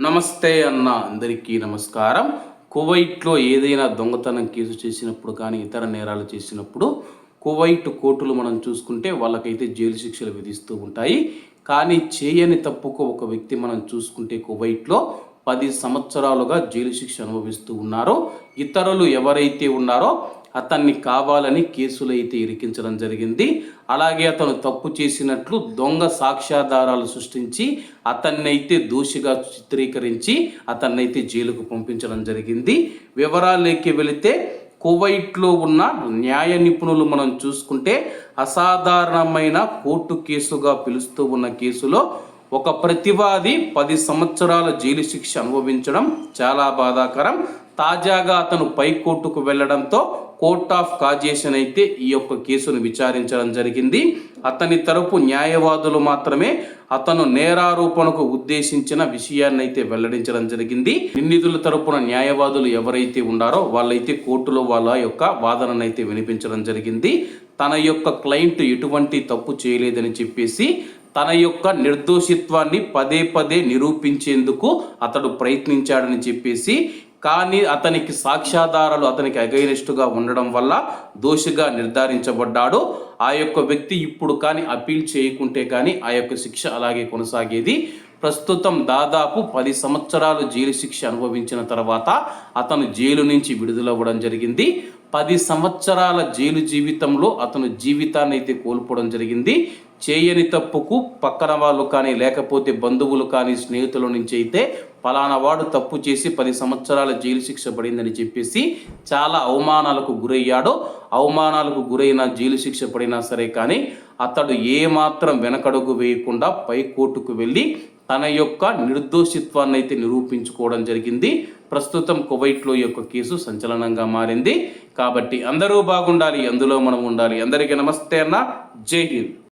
నమస్తే అన్న అందరికీ నమస్కారం. కువైట్లో ఏదైనా దొంగతనం కేసు చేసినప్పుడు కానీ ఇతర నేరాలు చేసినప్పుడు కువైట్ కోర్టులు మనం చూసుకుంటే వాళ్ళకైతే జైలు శిక్షలు విధిస్తూ ఉంటాయి. కానీ చేయని తప్పుకు ఒక వ్యక్తి మనం చూసుకుంటే కువైట్లో పది సంవత్సరాలుగా జైలు శిక్ష అనుభవిస్తూ ఉన్నారో. ఇతరులు ఎవరైతే ఉన్నారో అతన్ని కావాలని కేసులు అయితే ఇరికించడం జరిగింది. అలాగే అతను తప్పు చేసినట్లు దొంగ సాక్ష్యాధారాలు సృష్టించి అతన్నైతే దోషిగా చిత్రీకరించి అతన్నైతే జైలుకు పంపించడం జరిగింది. వివరాలేకి వెళితే కువైట్లో ఉన్న న్యాయ నిపుణులు మనం చూసుకుంటే అసాధారణమైన కోర్టు కేసుగా పిలుస్తూ ఉన్న కేసులో ఒక ప్రతివాది పది సంవత్సరాల జైలు శిక్ష అనుభవించడం చాలా బాధాకరం. తాజాగా అతను పై కోర్టుకు వెళ్ళడంతో కోర్ట్ ఆఫ్ కాజేషన్ అయితే ఈ యొక్క కేసును విచారించడం జరిగింది. అతని తరపు న్యాయవాదులు మాత్రమే అతను నేరారోపణకు ఉద్దేశించిన విషయాన్ని అయితే వెల్లడించడం జరిగింది. నిందితుల తరపున న్యాయవాదులు ఎవరైతే ఉన్నారో వాళ్ళైతే కోర్టులో వాళ్ళ యొక్క వాదననైతే వినిపించడం జరిగింది. తన యొక్క క్లయింట్ ఎటువంటి తప్పు చేయలేదని చెప్పేసి తన యొక్క నిర్దోషిత్వాన్ని పదే పదే నిరూపించేందుకు అతడు ప్రయత్నించాడని చెప్పేసి కానీ అతనికి సాక్ష్యాధారాలు అతనికి అగైనెస్ట్గా ఉండడం వల్ల దోషిగా నిర్ధారించబడ్డాడు. ఆ యొక్క వ్యక్తి ఇప్పుడు కానీ అపీల్ చేయకుంటే కానీ ఆ యొక్క శిక్ష అలాగే కొనసాగేది. ప్రస్తుతం దాదాపు పది సంవత్సరాలు జైలు శిక్ష అనుభవించిన తర్వాత అతను జైలు నుంచి విడుదలవ్వడం జరిగింది. పది సంవత్సరాల జైలు జీవితంలో అతను జీవితాన్ని అయితే కోల్పోవడం జరిగింది. చేయని తప్పుకు పక్కన వాళ్ళు కానీ లేకపోతే బంధువులు కానీ స్నేహితుల నుంచి అయితే ఫలానా వాడు తప్పు చేసి పది సంవత్సరాల జైలు శిక్ష పడిందని చెప్పేసి చాలా అవమానాలకు గురయ్యాడో అవమానాలకు గురైన జైలు శిక్ష పడినా సరే కానీ అతడు ఏమాత్రం వెనకడుగు వేయకుండా పై కోర్టుకు వెళ్ళి తన యొక్క నిర్దోషిత్వాన్ని అయితే నిరూపించుకోవడం జరిగింది. ప్రస్తుతం కువైట్లో యొక్క కేసు సంచలనంగా మారింది. కాబట్టి అందరూ బాగుండాలి అందులో మనం ఉండాలి. అందరికీ నమస్తే అన్న. జై హింద్.